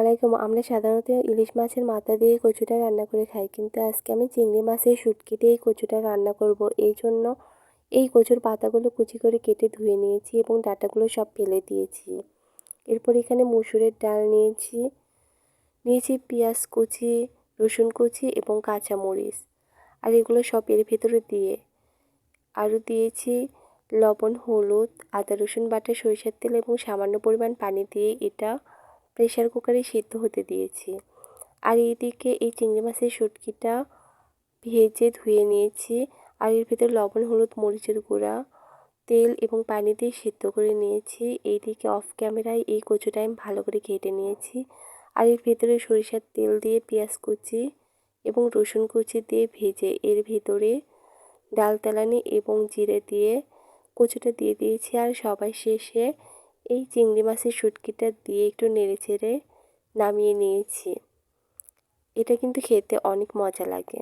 আলাইকুম। আমরা সাধারণত ইলিশ মাছের মাথা দিয়ে কচুটা রান্না করে খাই, কিন্তু আজকে আমি চিংড়ি মাছের শুটকি দিয়ে কচুটা রান্না করব। এই জন্য এই কচুর পাতাগুলো কুচি করে কেটে ধুয়ে নিয়েছি এবং ডাটাগুলো সব ফেলে দিয়েছি। এরপর এখানে মুসুরের ডাল নিয়েছি। নিয়েছি পেঁয়াজ কুচি, রসুন কুচি এবং কাঁচামরিচ। আর এগুলো সব এর ভেতরে দিয়ে আরও দিয়েছি লবণ, হলুদ, আদা রসুন বাটা, সরিষার তেল এবং সামান্য পরিমাণ পানি দিয়ে এটা প্রেশার কুকারে সিদ্ধ হতে দিয়েছি। আর এইদিকে এই চিংড়ি মাছের শুটকিটা ভেজে ধুয়ে নিয়েছি। আর এর ভিতরে লবণ, হলুদ, মরিচের গুঁড়া, তেল এবং পানি দিয়ে সিদ্ধ করে নিয়েছি। এইদিকে অফ ক্যামেরায় এই কচুটা আমি ভালো করে কেটে নিয়েছি। আর এর ভেতরে সরিষার তেল দিয়ে পেঁয়াজ কুচি এবং রসুন কুচি দিয়ে ভেজে এর ভিতরে ডাল তেলানি এবং জিরে দিয়ে কচুটা দিয়ে দিয়েছি। আর সবাই শেষে এই চিংড়ি মাছের শুটকিটা দিয়ে একটু নেড়ে চেড়ে নামিয়ে নিয়েছি। এটা কিন্তু খেতে অনেক মজা লাগে।